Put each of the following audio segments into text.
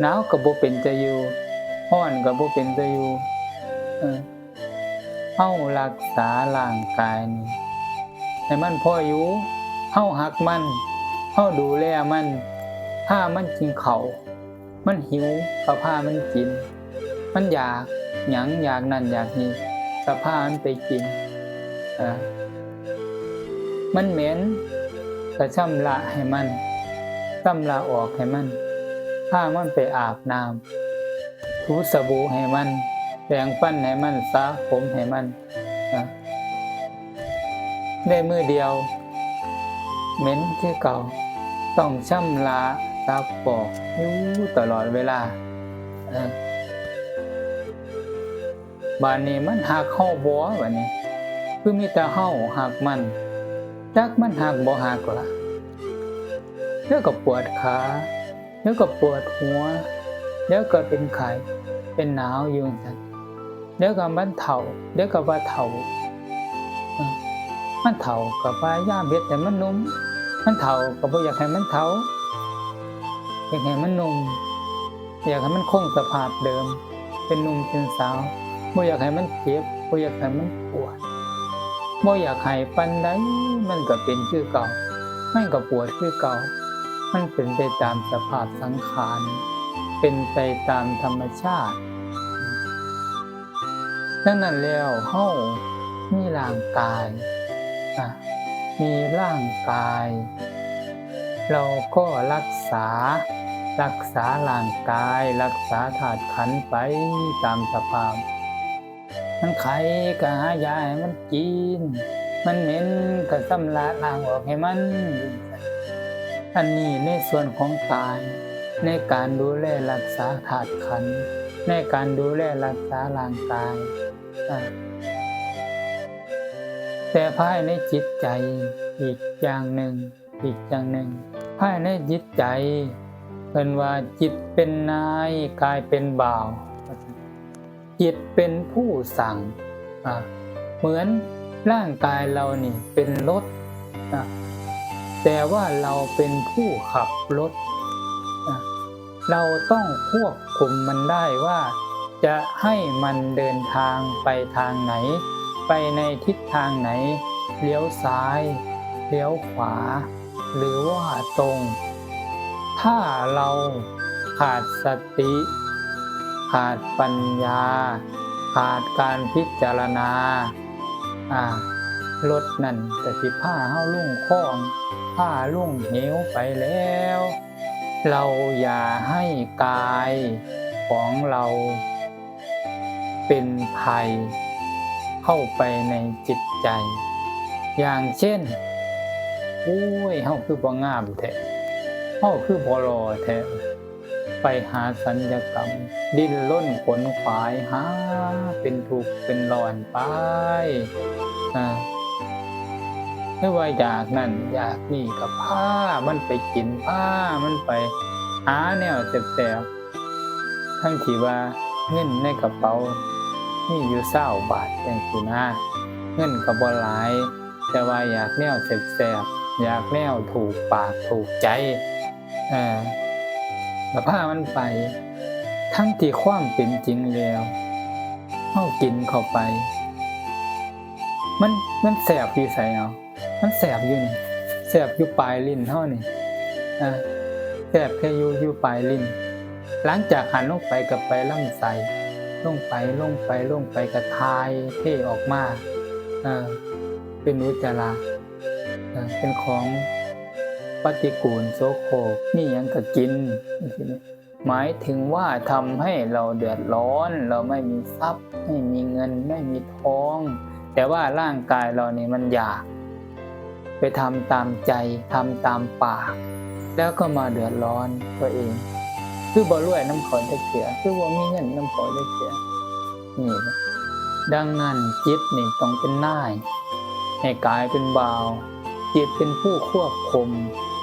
หนาวก็บ่เป็นจะอยู่ร้อนก็บ่เป็นจะอยู่เออเฮารักษาร่างกายนี่ให้มันพออยู่เฮาหักมันเฮาดูแลมันถ้ามันกินเขามันหิวก็พามันกิน มันอยากหยังอยากนั่นอยากนี่ก็พามันไปกินเออมันเหม็นก็ชำระให้มันชำระออกให้มัน พามันไปอาบน้ำถูสบู่ให้มันแปรงฟันให้มันสระผมให้มันได้มือเดียวเหม็นคือเก่า ต้องช่ำระซับปอกอยู่ตลอดเวลาบานนี้มันหักเข้าบ่บัดนี้ คือมีแต่เฮาหักมันจักมันหักบ่หักละเดี๋ยวก็ปวดขา เดี๋ยวก็ปวดหัวเดี๋ยวก็เป็นไข้เป็นหนาวอยู่จังเดี๋ยวก็มันเฒ่าเดี๋ยวก็ว่าเฒ่ามันเฒ่าก็พยายามเฮ็ดให้มันนุ่มมันเฒ่าก็บ่อยากให้มันเฒ่าอยากให้มันนุ่มอยากให้มันคงสภาพเดิม เป็นนุ่มเป็นสาวบ่อยากให้มันเจ็บบ่อยากให้มันปวดบ่อยากให้ปานใดมันก็เป็นคือเก่ามันก็ปวดคือเก่า มันเป็นไปตามสภาพสังขาร เป็นไปตามธรรมชาติดังนั้นแล้วเฮามีร่างกายมีร่างกาย เราก็รักษา รักษาร่างกาย รักษาถาดขันไปตามสภาพ มันไข้ก็หายาให้มันกิน มันเหม็นก็สำละล้างออกให้มัน อันนี้ในส่วนของกาย ในการดูแลรักษาถาดขัน ในการดูแลรักษาร่างกาย แต่ภายในจิตใจอีกอย่างหนึ่ง อีกอย่างหนึ่ง ภายในจิตใจเป็นว่าจิตเป็นนายกายเป็นบ่าว จิตเป็นผู้สั่ง เหมือนร่างกายเรานี่เป็นรถ แต่ว่าเราเป็นผู้ขับรถ เราต้องควบคุมมันได้ว่า จะให้มันเดินทางไปทางไหน ไปในทิศทางไหน เลี้ยวซ้าย เลี้ยวขวา หรือว่าตรง ถ้าเราขาดสติ ขาดปัญญา ขาดการพิจารณา อ่ารถนั่นแต่สิผ้าเฮาลุ่งคล้อง ผ้าลุ่งเหวไปแล้ว เราอย่าให้กายของเรา เป็นภัย เข้าไปในจิตใจ อย่างเช่นโอ้ยเฮาคือบ่งามแท้เฮาคือบ่รอแท้ไปหาสัญญกรรม ดิ้นล้นขนขวายหาเป็นทุกข์เป็นร้อนไปอ่า ไม่ว่าอยากนั่นอยากนี่กับผ้ามันไปกินผ้ามันไปหาแนวแสบๆทั้งที่ว่าเงินในกระเป๋านี่อยู่เศร้าบาทอย่างสินะเงินกับบอหลาย แต่ว่าอยากแนวแสบๆอยากแนวถูกปากถูกใจเออแล้วผ้ามันไป ทั้งที่ความเป็นจริงแล้วเข้ากินเข้าไป มันมันแสบอยู่ใส่เอา มันแสบอยู่นี่แสบอยู่ปลายลิ้นเท่านี่อ่าแสบแค่อยู่อยู่ปลายลิ้นหลังจากหันลงไปกับไปลำไส้ลงไปลงไปลงไปกระทายเท่ออกมาอ่าเป็นอุจจาระเป็นของปฏิกูลโสโครกนี่ยังก็กิน หมายถึงว่าทำให้เราเดือดร้อน เราไม่มีทรัพย์ ไม่มีเงิน ไม่มีทอง แต่ว่าร่างกายเราเนี่ยมันอยาก ไปทำตามใจทำตามปาก แล้วก็มาเดือดร้อนตัวเอง คือบ่รวยน้ำขอจะเสียคือว่ามีเงินน้ำขอจะเสียนี่ดังนั้นจิตนี่ต้องเป็นนาย ให้กายเป็นบ่าว จิตเป็นผู้ควบคุม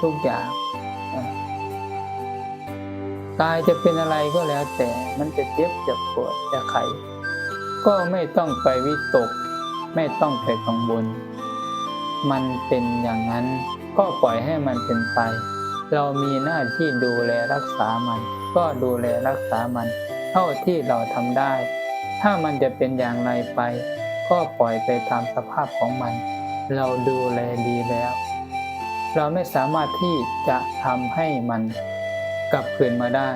ทุกอย่างกายจะเป็นอะไรก็แล้วแต่มันจะเจ็บจะปวดจะไข้ก็ไม่ต้องไปวิตก ไม่ต้องไปกังวล มันเป็นอย่างนั้น ก็ปล่อยให้มันเป็นไป เรามีหน้าที่ดูแลรักษามัน ก็ดูแลรักษามัน เท่าที่เราทำได้ ถ้ามันจะเป็นอย่างไรไป ก็ปล่อยไปตามสภาพของมัน เราดูแลดีแล้ว เราไม่สามารถที่จะทำให้มันกลับคืนมาได้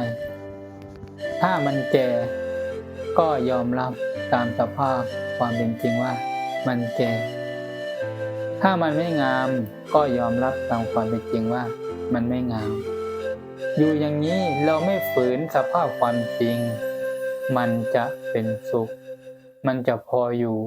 ถ้ามันแก่ก็ยอมรับตามสภาพความเป็นจริงว่ามันแก่ ถ้ามันไม่งามก็ยอมรับตามความเป็นจริงว่ามันไม่งาม อยู่อย่างนี้เราไม่ฝืนสภาพความจริง มันจะเป็นสุข มันจะพออยู่